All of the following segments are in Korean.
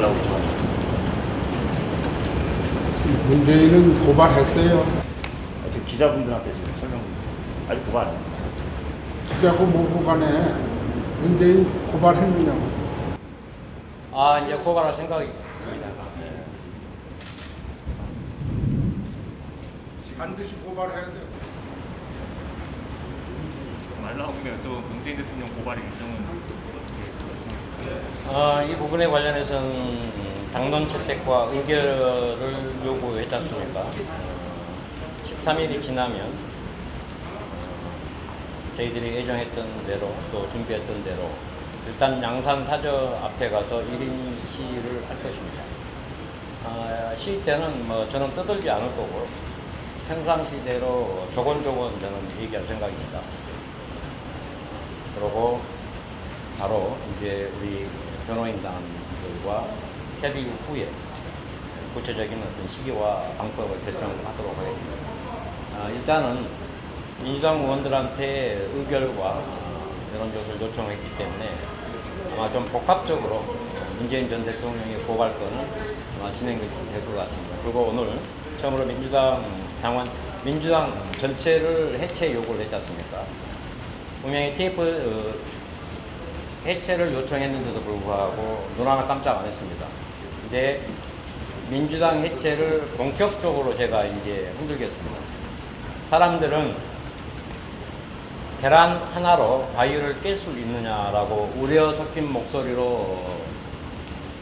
해달라고. 문재인은 고발했어요. 지금 기자분들한테 지금 설명 아직 고발 안 했습니다. 기자고 뭐고 간에 문재인 고발했느냐고. 아 이제 고발할 생각이 있습니다. 네. 반드시 고발해야 돼. 말 나오면 또 문재인 대통령 고발 일정은 어, 이 부분에 관련해서는 당론 채택과 의결을 요구했지 않습니까? 어, 13일이 지나면 어, 저희들이 예정했던 대로 또 준비했던 대로 일단 양산 사저 앞에 가서 1인 시위를 할 것입니다. 아, 시위 때는 뭐 저는 떠들지 않을 거고 평상시대로 조곤조곤 저는 얘기할 생각입니다. 그리고 바로 이제 우리 변호인단들과 협의 후에 구체적인 어떤 시기와 방법을 결정하도록 하겠습니다. 아, 일단은 민주당 의원들한테 의결과 어, 여론조사를 요청했기 때문에 아마 좀 복합적으로 문재인 전 대통령의 고발건은 아마 진행될 것 같습니다. 그리고 오늘 처음으로 민주당 당원 민주당 전체를 해체 요구를 했지 않습니까? 분명히 TF 어, 해체를 요청했는데도 불구하고 눈 하나 깜짝 안 했습니다. 근데 민주당 해체를 본격적으로 제가 이제 흔들겠습니다. 사람들은 계란 하나로 바위를 깰 수 있느냐라고 우려 섞인 목소리로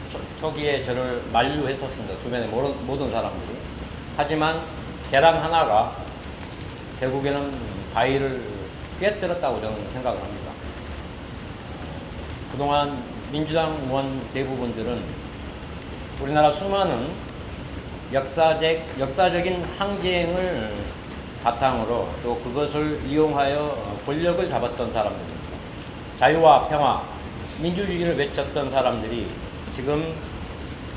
초, 초기에 저를 만류했었습니다. 주변의 모든, 모든 사람들이. 하지만 계란 하나가 결국에는 바위를 깨뜨렸다고 저는 생각을 합니다. 그동안 민주당 의원 대부분들은 우리나라 수많은 역사적, 역사적인 항쟁을 바탕으로 또 그것을 이용하여 권력을 잡았던 사람들입니다. 자유와 평화, 민주주의를 외쳤던 사람들이 지금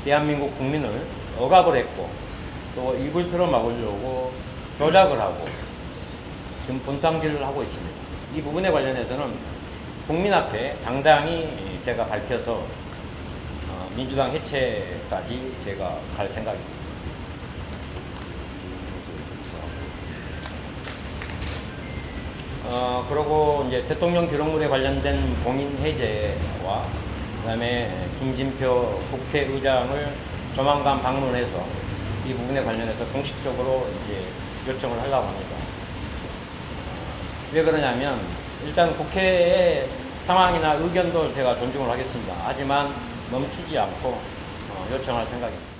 대한민국 국민을 억압을 했고 또 입을 틀어 막으려고 조작을 하고 지금 분탕질을 하고 있습니다. 이 부분에 관련해서는 국민 앞에 당당히 제가 밝혀서 어, 민주당 해체까지 제가 갈 생각입니다. 어, 그리고 이제 대통령 기록물에 관련된 봉인 해제와 그다음에 김진표 국회의장을 조만간 방문해서 이 부분에 관련해서 공식적으로 이제 요청을 하려고 합니다. 왜 그러냐면 일단 국회의 상황이나 의견도 제가 존중을 하겠습니다. 하지만 멈추지 않고 어, 요청할 생각입니다.